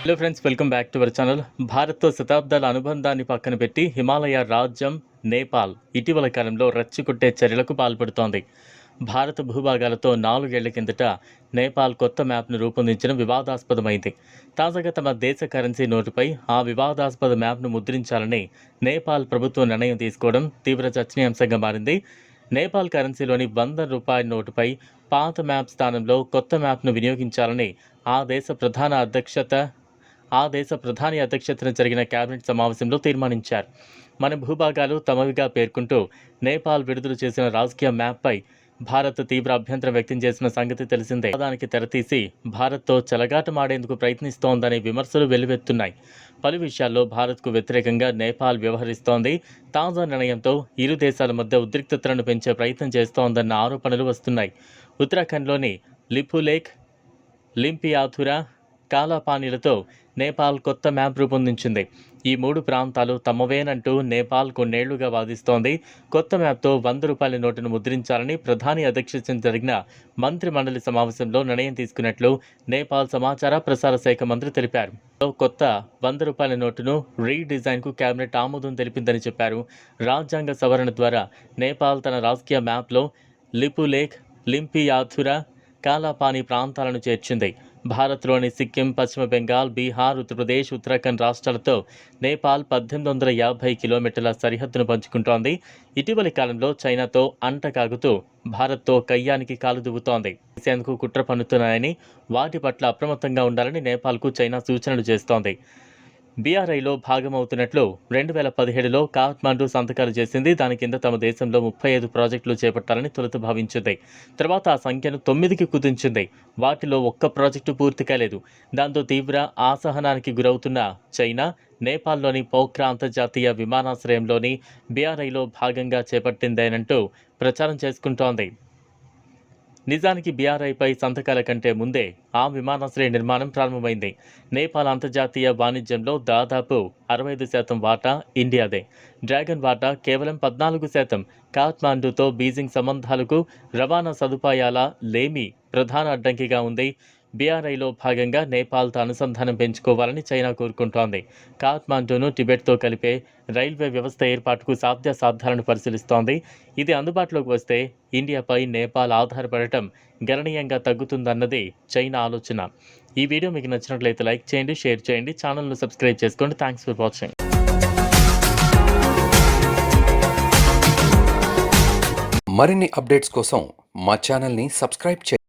Hello friends welcome back to our channel భారత్తో శతాబ్దాల అనుబంధాన్ని పక్కన పెట్టి హిమాలయ రాజ్యం నేపాల్ ఇటీవల కాలంలో రచ్చికొట్టే చర్యలకు పాల్పడుతోంది. భారత భూభాగాలతో నాలుగేళ్ళ కిందట నేపాల్ కొత్త మ్యాప్ను రూపొందించడం వివాదాస్పదమైంది. తాజాగా తమ దేశ కరెన్సీ నోటుపై ఆ వివాదాస్పద మ్యాప్ను ముద్రించాలని నేపాల్ ప్రభుత్వం నిర్ణయం తీసుకోవడం తీవ్ర చర్చనీయాంశంగా మారింది. నేపాల్ కరెన్సీలోని వంద రూపాయల నోటుపై పాత మ్యాప్ స్థానంలో కొత్త మ్యాప్ను వినియోగించాలని ఆ దేశ ప్రధాన అధ్యక్షత ఆ దేశ ప్రధాని అధ్యక్షతన జరిగిన కేబినెట్ సమావేశంలో తీర్మానించారు. మన భూభాగాలు తమవిగా పేర్కొంటూ నేపాల్ విడుదల చేసిన రాజకీయ మ్యాప్పై భారత్ తీవ్ర అభ్యంతరం వ్యక్తం చేసిన సంగతి తెలిసిందే. దానికి తెరతీసి భారత్తో చెలగాటమాడేందుకు ప్రయత్నిస్తోందనే విమర్శలు వెల్లువెత్తున్నాయి. పలు విషయాల్లో భారత్కు వ్యతిరేకంగా నేపాల్ వ్యవహరిస్తోంది. తాజా నిర్ణయంతో ఇరు దేశాల మధ్య ఉద్రిక్తతలను పెంచే ప్రయత్నం చేస్తోందన్న ఆరోపణలు వస్తున్నాయి. ఉత్తరాఖండ్లోని లిపులేక్ లింపియాథురా కాలాపానీలతో నేపాల్ కొత్త మ్యాప్ రూపొందించింది. ఈ మూడు ప్రాంతాలు తమవేనంటూ నేపాల్ కొన్నేళ్ళుగా వాదిస్తోంది. కొత్త మ్యాప్తో వంద రూపాయల నోటును ముద్రించాలని ప్రధాని అధ్యక్షతన జరిగిన మంత్రి మండలి సమావేశంలో నిర్ణయం తీసుకున్నట్లు నేపాల్ సమాచార ప్రసార శాఖ మంత్రి తెలిపారు. కొత్త వంద రూపాయల నోటును రీడిజైన్కు కేబినెట్ ఆమోదం తెలిపిందని చెప్పారు. రాజ్యాంగ సవరణ ద్వారా నేపాల్ తన రాజకీయ మ్యాప్లో లిపులేక్ లింపియాథురా కాలాపాని ప్రాంతాలను చేర్చింది. భారత్లోని సిక్కిం పశ్చిమ బెంగాల్ బీహార్ ఉత్తరప్రదేశ్ ఉత్తరాఖండ్ రాష్ట్రాలతో నేపాల్ పద్దెనిమిది వందల యాభై కిలోమీటర్ల సరిహద్దును పంచుకుంటోంది. ఇటీవలి కాలంలో చైనాతో అంటకాగుతూ భారత్తో కయ్యానికి కాలు దువ్వుతోంది. దేశానికి కుట్ర పన్నుతున్నాయని వాటి పట్ల అప్రమత్తంగా ఉండాలని నేపాల్కు చైనా సూచనలు చేస్తోంది. బీఆర్ఐలో భాగమవుతున్నట్లు రెండు వేల పదిహేడులో కాఠ్మాండు సంతకాలు చేసింది. దాని కింద తమ దేశంలో ముప్పై ఐదు ప్రాజెక్టులు చేపట్టాలని తొలుత భావించింది. తర్వాత ఆ సంఖ్యను తొమ్మిదికి కుదించింది. వాటిలో ఒక్క ప్రాజెక్టు పూర్తి కాలేదు దాంతో తీవ్ర ఆసహనానికి గురవుతున్న చైనా నేపాల్లోని పోఖ్రా అంతర్జాతీయ విమానాశ్రయంలోని బీఆర్ఐలో భాగంగా చేపట్టిందేనంటూ ప్రచారం చేసుకుంటోంది. నిజానికి బీఆర్ఐపై సంతకాల కంటే ముందే ఆ విమానాశ్రయ నిర్మాణం ప్రారంభమైంది. నేపాల్ అంతర్జాతీయ వాణిజ్యంలో దాదాపు అరవై ఐదు శాతం వాటా ఇండియాదే. డ్రాగన్ వాటా కేవలం పద్నాలుగు శాతం. కాఠ్మాండుతో బీజింగ్ సంబంధాలకు రవాణా సదుపాయాల లేమి ప్రధాన అడ్డంకిగా ఉంది. బీఆర్ఐలో భాగంగా నేపాల్తో అనుసంధానం పెంచుకోవాలని చైనా కోరుకుంటోంది. కాఠ్మాండును టిబెట్తో కలిపే రైల్వే వ్యవస్థ ఏర్పాటుకు సాధ్యాసాధ్యాలను పరిశీలిస్తోంది. ఇది అందుబాటులోకి వస్తే ఇండియాపై నేపాల్ ఆధారపడటం గణనీయంగా తగ్గుతుందన్నది చైనా ఆలోచన. ఈ వీడియో మీకు నచ్చినట్లయితే లైక్ చేయండి షేర్ చేయండి ఛానల్ను సబ్స్క్రైబ్ చేసుకోండి. Thanks for watching. మరిన్ని అప్డేట్స్ కోసం మా ఛానల్ని సబ్స్క్రైబ్ చేయండి.